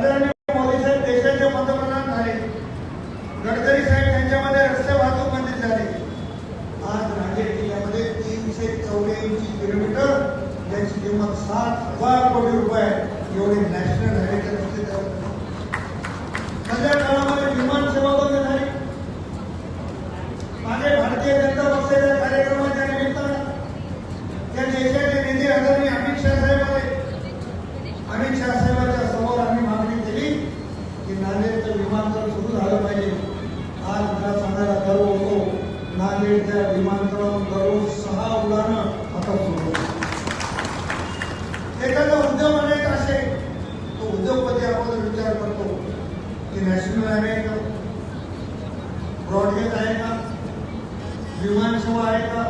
आदरणीय मोदी साहेब देशाचे पंतप्रधान झाले. गडकरी साहेब त्यांच्यामध्ये रस्ते वाहतूक मंत्री झाले. आज नांदेड जिल्ह्यामध्ये तीनशे चौऱ्याऐंशी किलोमीटर ज्याची किंमत सात हजार कोटी रुपये एवढे नॅशनल हायवेचे रस्ते तयार झाले. सध्या काळामध्ये विमान सेवा बंद झाली मागे भारतीय जनता पक्षाच्या कार्यक्रमाच्या निमित्तानं या देशाचे नेते आदरणीय अमित शहा साहेब आले अमित शहा साहेबांच्या समोर आम्ही मागणी केली की नांदेडचं विमानतळ सुरू झालं पाहिजे आज मला सांगायला गर्व होतो नांदेडच्या दररोज सहा उड्डाणं आता सुरू एखादा उद्योग अनेक असेल तो उद्योगपती आपण विचार करतो की नॅशनल हायवे आहे का? ब्रॉडगेज आहे का? विमान सेवा आहे का?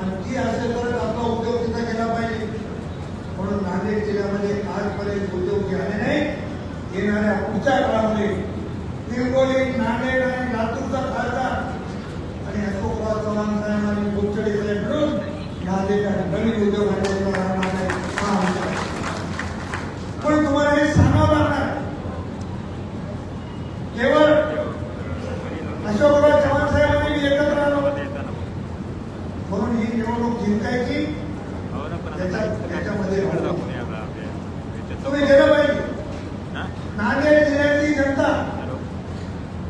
आणि ती असेल तरच आपला उद्योग तिथे केला पाहिजे. म्हणून नांदेड जिल्ह्यामध्ये आजपर्यंत उद्योग आले नाही येणाऱ्या पुढच्या काळामध्ये हिंगोली नांदेड आणि लातूरचा खासदार आणि अशोकराव चव्हाण साहेब आणि बोचडे साहेब मिळून नांदेड आणि नवीन उद्योग आल्याचं राहणार नाही हा आमचा आहे. पण तुम्हाला हे सांगावं लागणार केवळ अशोकराव चव्हाण साहेबांनी मी एकत्र आलो म्हणून ही निवडणूक जिंकायची तुम्ही गेलं पाहिजे नांदेड जिल्ह्यातली जनता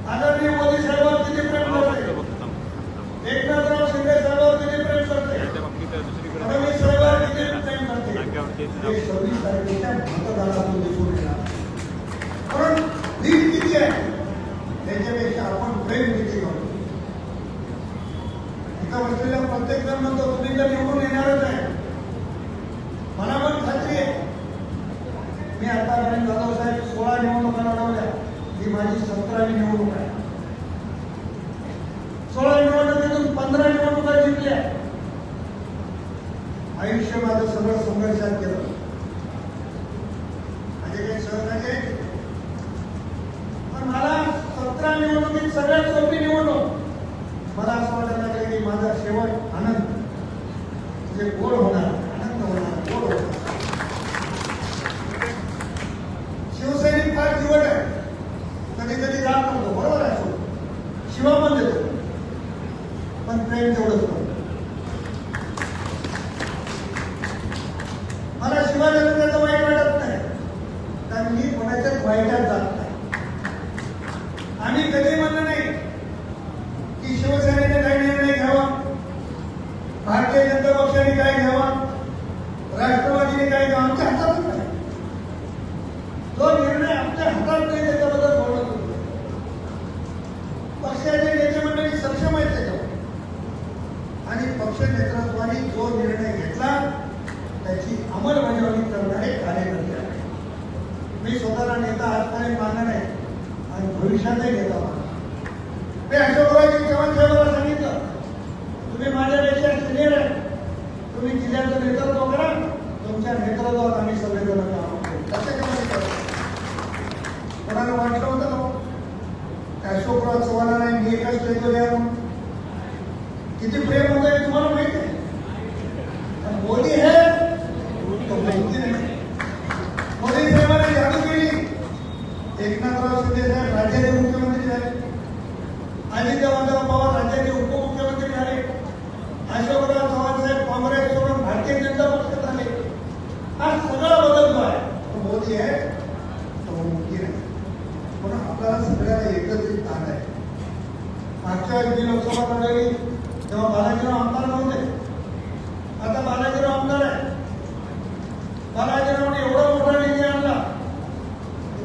आदरणीय मोदी साहेबांवर किती प्रेम करते एकनाथराव शिंदे साहेबांवर किती प्रेम करते फडणवीस साहेबांवर किती प्रेम करते हे सव्वीस तारखेच्या मतदानातून दिसून येणार म्हणून लीड किती आहे त्याच्यापेक्षा आपण प्रेम किती करतो एका बसलेल्या प्रत्येक जण म्हणतो तुम्ही तर निवडून येणारच आहे. मला पण खात्री आहे. मी आतापर्यंत जाधव साहेब सोळा निवडणुका लढवल्या. ही माझी सतरावी निवडणूक आहे. सोळा निवडणुकीतून पंधरा निवडणुका जिंकल्या. आयुष्य माझं सगळं संघर्षात केलं माझे काही सहकार्य आहेत. पण मला सतरा निवडणुकीत सगळ्यात सोपी निवडणूक मला असं वाटत माझा शेवट आनंद. म्हणजे गोड होणार आनंद होणार गोड होणार. शिवसैनिक फार जीवट आहे. कधी कधी जात करतो बरोबर आहे तो. शिवा पण देतो. पण प्रेम तेवढंच नव्हतं मला शिवा देतो त्याचं वाईट वाटत नाही. कारण मी कोणाच्याच वाईटात जात नाही. आम्ही कधी म्हणलं नाही की शिवसेना काही निर्णय घ्यावा भारतीय काय घ्यावा? राष्ट्रवादीने काय घ्यावा? आमच्या हातात नाही. जो निर्णय आमच्या हातात नाही त्याच्याबद्दल बोलत होतो. पक्षाचे नेते मंडळी सक्षम आहेत त्याच्यावर. आणि पक्ष नेतृत्वाने जो निर्णय घेतला त्याची अंमलबजावणी करणारे कार्यकर्ते आहेत. मी स्वतःला नेता आजपर्यंत मागणार नाही आणि भविष्यातही नेता मानला मी अशोकरावजी चव्हाण साहेबांना सांगितलं तुम्ही माझ्यापेक्षा सिनियर आहे तुम्ही नेतृत्व करा तुमच्या नेतृत्वात आम्ही सगळेजण काम कोणाला वाटलं होतं का त्या अशोकराव चव्हाणाला मी एकाच स्टेजवर या किती प्रेम होतं हे तुम्हाला माहीत आहे? मोदी हे तो मोदी साहेबांनी जादू केली. एकनाथराव शिंदे साहेब राज्याचे मुख्यमंत्री झाले. अजितदादा पवार राज्याचे उपमुख्यमंत्री झाले. अशोकराव चव्हाण साहेब काँग्रेस सोडून भारतीय जनता पक्षात आले हा सगळा बदल जो आहे तो आहे तो मोदी नाही. पण आपल्याला सगळ्याला एकत्रित ताण आहे. मागच्या वेळी लोकसभा लढवली तेव्हा बालाजीराव आमदार नव्हते आता बालाजीराव आमदार आहे. बालाजीरावने एवढा मोठा निधी आणला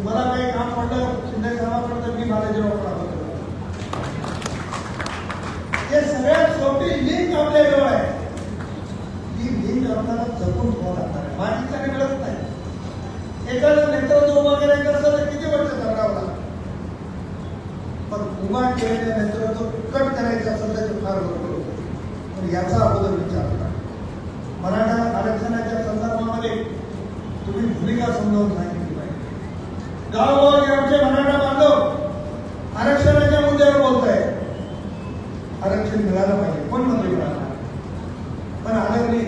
मला काही काम पडलं शिंदे साहेबांकडे तर मी बालाजीराव आलो हे सगळ्यात सोपी लिंक आपल्याजवळ आहे. ही लिंक आपल्याला जपून ठेवावं लागणार आहे. बाकीचं मिळत नाही. एखादं नेतृत्व उभं करायचं असेल तर किती वर्ष करावं लागतं पण उभा केलेलं नेतृत्व कट करायचं असेल तर फार बरोबर पण याचा अगोदर विचार करा. मराठा आरक्षणाच्या संदर्भामध्ये तुम्ही भूमिका समजावून सांगितली पाहिजे. गाव आमचे मराठा बांधव आरक्षणाच्या मुद्द्यावर बोलत आहे आरक्षण मिळालं पाहिजे कोण मंत्री मिळाला पण आदरणीय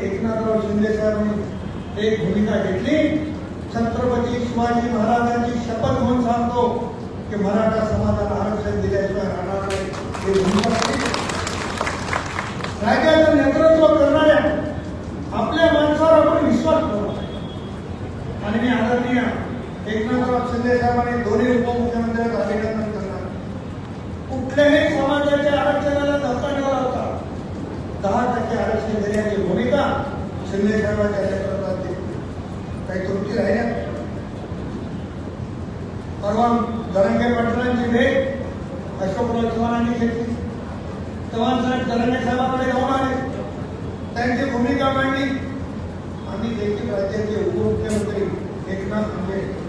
शिवाजी महाराजांची शपथ म्हणून सांगतो की मराठा समाजाला आरक्षण दिल्याशिवाय राहणार नाही. हे राज्याचं नेतृत्व करणाऱ्या आपल्या माणसावर आपण विश्वास ठेवला आणि मी आदरणीय एकनाथराव शिंदे साहेबांनी दोन्ही उपमुख्यमंत्र्यांचं अभिनंदन करणार. कुठल्याही समाजाच्या आरक्षणाला धक्का ठेवला होता दहा टक्के आरक्षण देण्याची भूमिका शिंदे साहेबांच्या नेतृत्वात आहे. काही त्रुटी राहिल्या परवा धनंजय पाटलांची भेट अशोकराव चव्हाणांनी घेतली चव्हाण साहेब धनंजय साहेबांकडे जाऊन आले. त्यांची भूमिका मांडली. आम्ही देखील राज्याचे उपमुख्यमंत्री एकनाथ शिंदे.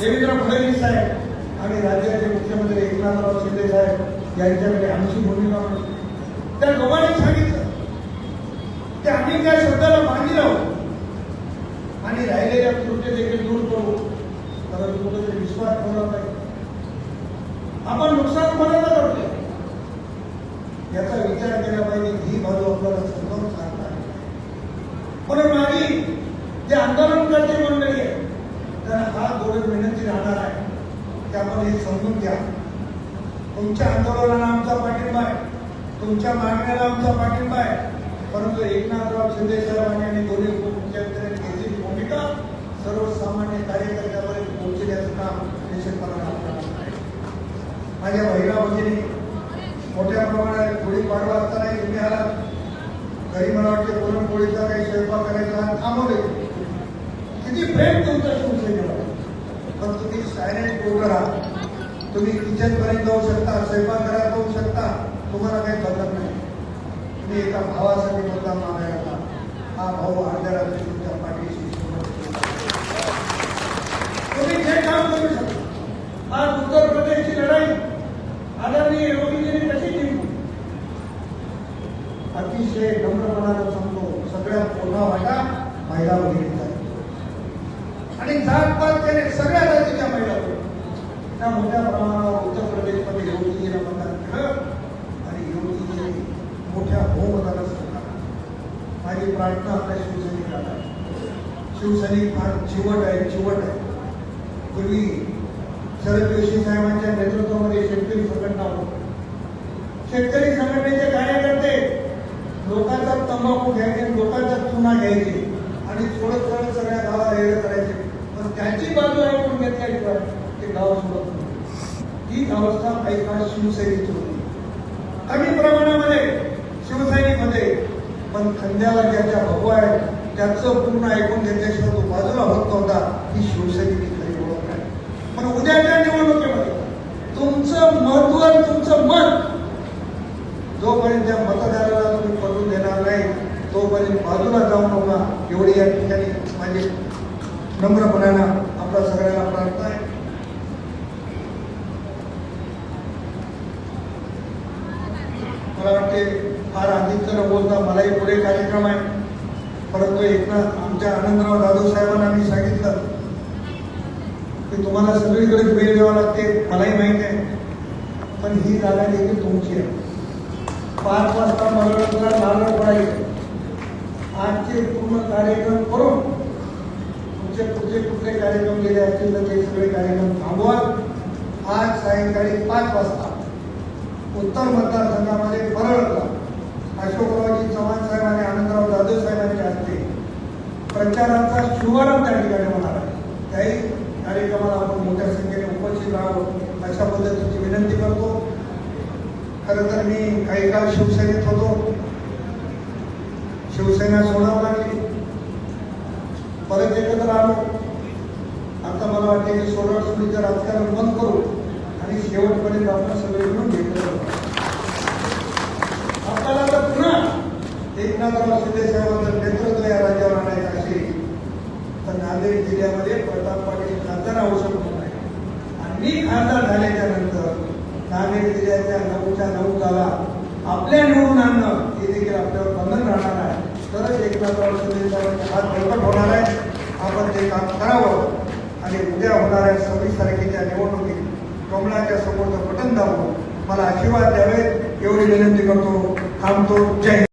देवेंद्र फडणवीस साहेब आणि राज्याचे मुख्यमंत्री एकनाथराव शिंदे साहेब यांच्याकडे आमची भूमिका मांडली. त्या दोघांनी सांगितलं की आम्ही त्या शब्दाला बांधली आहोत. आणि राहिलेल्या त्रुटी देखील दूर करू. परंतु कुठेतरी विश्वास ठेवला पाहिजे. आपण नुकसान म्हणत याचा विचार केला पाहिजे ही बाजू आपल्याला समजावून सांगता आली म्हणून माझी जे आंदोलन करते मंडळी आहे तर हा दोन विनंती राहणार आहे. की आपण हे समजून घ्या. तुमच्या आंदोलनाला आमचा पाठिंबा आहे. तुमच्या मागण्याला आमचा पाठिंबा आहे. परंतु एकनाथराव शिंदे साहेबांनी आणि दोन्ही उपमुख्यमंत्र्यांनी घेतलेली भूमिका सर्वसामान्य कार्यकर्त्यापर्यंत पोहोचण्याचं काम निश्चितपणाने आपल्याला माझ्या महिला भगिनी मोठ्या प्रमाणात गुढीपाडवा असताना तुम्ही आलात घरी मला वाटते पुरणपोळीचा काही स्वयंपाक करायचा थांबवले. किती प्रेम तुमचा पण तुम्ही सायलेंट गो करा तुम्ही किचन पर्यंत जाऊ शकता स्वयंपाक घरात जाऊ शकता. तुम्हाला काही बदलत नाही. तुम्ही एका भावासाठी मतदान मागायला हा भाऊ अर्ध्या रात्री तुमच्या पाठीशी सोबत उभा आहे. तुम्ही जे काम करू शकता आज उत्तर प्रदेशची लढाई आदरणीय योगीजींनी कशी जिंकली अतिशय कोणाला सांगतो सगळ्या मोठा वाटा महिला वगैरे आणि जात पात त्याने सगळ्या जातीच्या महिला त्या मोठ्या प्रमाणावर उत्तर प्रदेशमध्ये योगीजीला मतदान केलं आणि योगीजी मोठ्या बहुमतानं सरकार माझी प्रार्थना आपल्या शिवसैनिकाला शिवसैनिक फार चिवट आहे चिवट आहे. पूर्वी शरद जोशी साहेबांच्या नेतृत्वामध्ये शेतकरी संघटना होत. शेतकरी संघटनेचे कार्यकर्ते लोकांचा तंबाखू घ्यायचे लोकांचा चुना घ्यायचे आणि थोडं थोडं सगळ्या गावाला वेळ करायचे. पण त्यांची बाजू ऐकून घेतल्याशिवाय ते गाव सोडत ही अवस्था काही काळ शिवसैनिक होती. कमी प्रमाणामध्ये शिवसैनिक पण खंद्याला ज्याच्या भाऊ आहे त्याचं पूर्ण ऐकून घेतल्याशिवाय तो बाजूला होत नव्हता ही शिवसैनिक खरी ओळख आहे. पण उद्याच्या निवडणुकीमध्ये तुमचं महत्त्व आणि तुमचं मत जोपर्यंत त्या मतदाराला तुम्ही पडून देणार नाही तोपर्यंत बाजूला जाऊ नका. एवढी या ठिकाणी माझी नम्रपणानं आपल्या सगळ्यांना प्रार्थना आहे. मला वाटते फार आधीच न बोलता मलाही पुढे कार्यक्रम आहे. परंतु एकनाथ आमच्या आनंदराव जाधव साहेबांना मी सांगितलं की तुम्हाला सगळीकडे वेळ द्यावा लागते मलाही माहिती आहे. पण ही जागा देखील तुमची आहे. पाच वाजता मला नारळ पडायचं. आजचे पूर्ण कार्यक्रम करून तुमचे पुढचे कुठले कार्यक्रम गेले असतील तर ते सगळे कार्यक्रम थांबवा. आज सायंकाळी पाच वाजता उत्तर मतदारसंघामध्ये परळला अशोकरावजी चव्हाण साहेब आणि आनंदराव जाधव साहेबांच्या हस्ते प्रचाराचा शुभारंभ त्या ठिकाणी होणार आहे. त्याही कार्यक्रमाला आपण मोठ्या संख्येने उपस्थित राहावं अशा पद्धतीची विनंती करतो. खरं तर मी काही काळ शिवसेनेत होतो. सेना सोडावं लागली. परत एकत्र आलो. आता मला वाटते की सोडवसुडीचं राजकारण बंद करू आणि शेवटपर्यंत आपण सगळे मिळून घेतलं आपल्याला तर पुन्हा एकनाथराव शिंदे साहेबांचं नेतृत्व या राज्यावर आणायचं असेल तर नांदेड जिल्ह्यामध्ये प्रताप पाटील खासदार होऊ होत नाही आणि मी खासदार झाल्याच्यानंतर नांदेड जिल्ह्याच्या नऊच्या नऊ गावा आपल्या निवडून आणणं हे देखील आपल्यावर होणार आहे. आपण ते काम करावं. आणि उद्या होणाऱ्या सव्वीस तारखेच्या निवडणुकीत कमळाच्या समोरचं बटन दाबून मला आशीर्वाद द्यावे एवढी विनंती करतो. थांबतो. जय